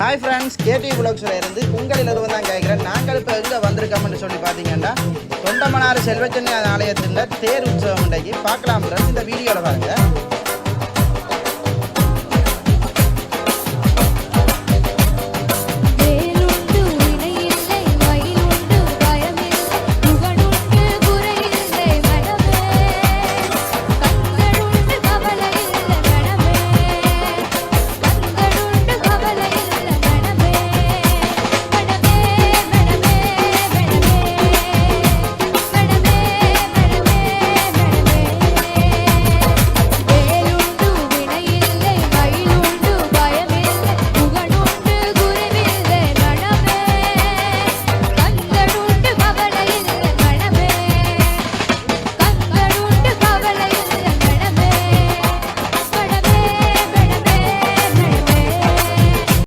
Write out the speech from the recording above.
Hi friends கேடி புலக்ஸில் இருந்து உங்கள் இருந்து தான் கேட்குறேன். நாங்கள் இப்போ எங்கே வந்திருக்கோம்னு சொல்லி பார்த்தீங்கன்னா தொண்டமனார் செல்வச்சென்னை ஆலயத்தில் தேர் உற்சவம் இன்றைக்கு பார்க்கலாம் ஃப்ரெண்ட்ஸ் இந்த வீடியோவில் பாருங்கள்